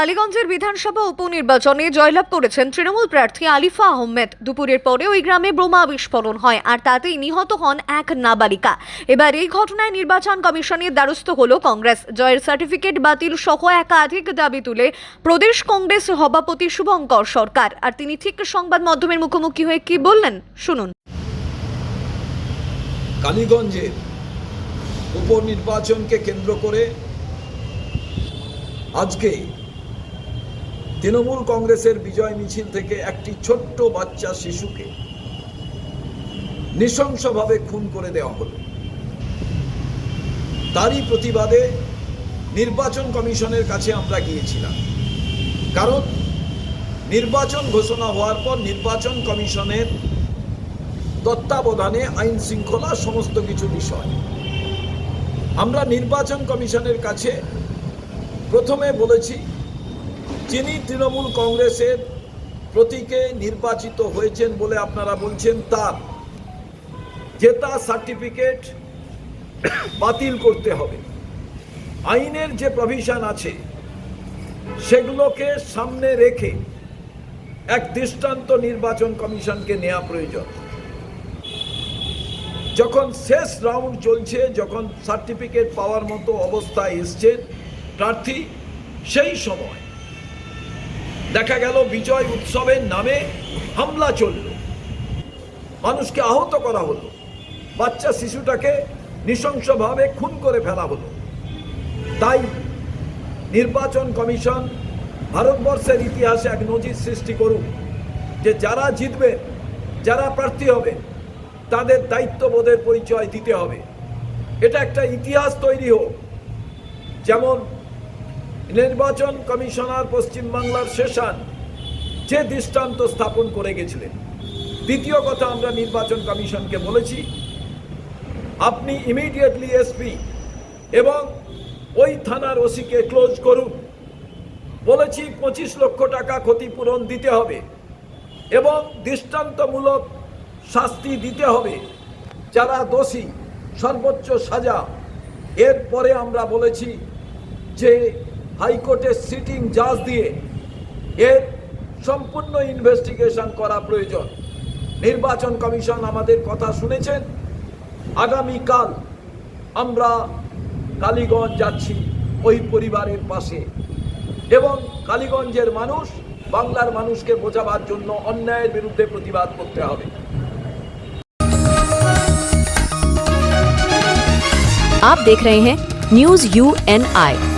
কালীগঞ্জের বিধানসভা উপনির্বাচনে জয়লাভ করেছেন তৃণমূল প্রার্থী আলিফা আহমেদ। দুপুরের পরে ওই গ্রামে বোমা বিস্ফোরণ হয় আর তাতেই নিহত হন এক নাবালিকা। এবার এই ঘটনায় নির্বাচন কমিশনের দ্বারস্থ হল কংগ্রেস। জয়ের সার্টিফিকেট বাতিল সহ একাধিক দাবি তুলে প্রদেশ কংগ্রেস সভাপতি শুভঙ্কর সরকার। আর তিনি ঠিক সংবাদ মাধ্যমের মুখোমুখি হয়ে কি বললেন, শুনুন। কালীগঞ্জের উপনির্বাচনকে কেন্দ্র করে আজকে তৃণমূল কংগ্রেসের বিজয় মিছিল থেকে একটি ছোট্ট বাচ্চা শিশুকে নৃশংসভাবে খুন করে দেওয়া হলো। তারই প্রতিবাদে নির্বাচন কমিশনের কাছে আমরা গিয়েছিলাম। কারণ নির্বাচন ঘোষণা হওয়ার পর নির্বাচন কমিশনের তত্ত্বাবধানে, আইন শৃঙ্খলা সমস্ত কিছু বিষয়। আমরা নির্বাচন কমিশনের কাছে প্রথমে বলেছি যিনি তৃণমূল কংগ্রেসের প্রতীকে নির্বাচিত হয়েছেন বলে আপনারা বলছেন, তার জেতা সার্টিফিকেট বাতিল করতে হবে। আইনের যে প্রভিশন আছে, সেগুলোকে সামনে রেখে এক দৃষ্টান্ত নির্বাচন কমিশনকে নেওয়া প্রয়োজন। যখন শেষ রাউন্ড চলছে, যখন সার্টিফিকেট পাওয়ার মতো অবস্থায় এসছে প্রার্থী, সেই সময় দেখা গেল বিজয় উৎসবের নামে হামলা চলল। মানুষকে আহত করা হলো। বাচ্চা শিশুটাকে নৃশংসভাবে খুন করে ফেলা হলো। তাই নির্বাচন কমিশন ভারতবর্ষের ইতিহাসে এক নজির সৃষ্টি করুক যে যারা জিতবে, যারা প্রার্থী হবে, তাদের দায়িত্ববোধের পরিচয় দিতে হবে। এটা একটা ইতিহাস তৈরি হোক। যেমন নির্বাচন কমিশনার পশ্চিমবাংলার শেষান যে দৃষ্টান্ত স্থাপন করে গেছিলেন। দ্বিতীয় কথা আমরা নির্বাচন কমিশনকে বলেছি, আপনি ইমিডিয়েটলি এসপি এবং ওই থানার ওসিকে ক্লোজ করুন। বলেছি পঁচিশ লক্ষ টাকা ক্ষতিপূরণ দিতে হবে এবং দৃষ্টান্তমূলক শাস্তি দিতে হবে। যারা দোষী, সর্বোচ্চ সাজা। এরপরে আমরা বলেছি যে হাইকোর্টের সিটিং জাজ দিয়ে এর সম্পূর্ণ ইনভেস্টিগেশন করা প্রয়োজন নির্বাচন কমিশন আমাদের কথা শুনেছেন আগামীকাল আমরা কালীগঞ্জ যাচ্ছি ওই পরিবারের পাশে এবং কালীগঞ্জের মানুষ বাংলার মানুষকে বোঝাবার জন্য অন্যায়ের বিরুদ্ধে প্রতিবাদ করতে হবে आप देख रहे हैं न्यूज यू एन आई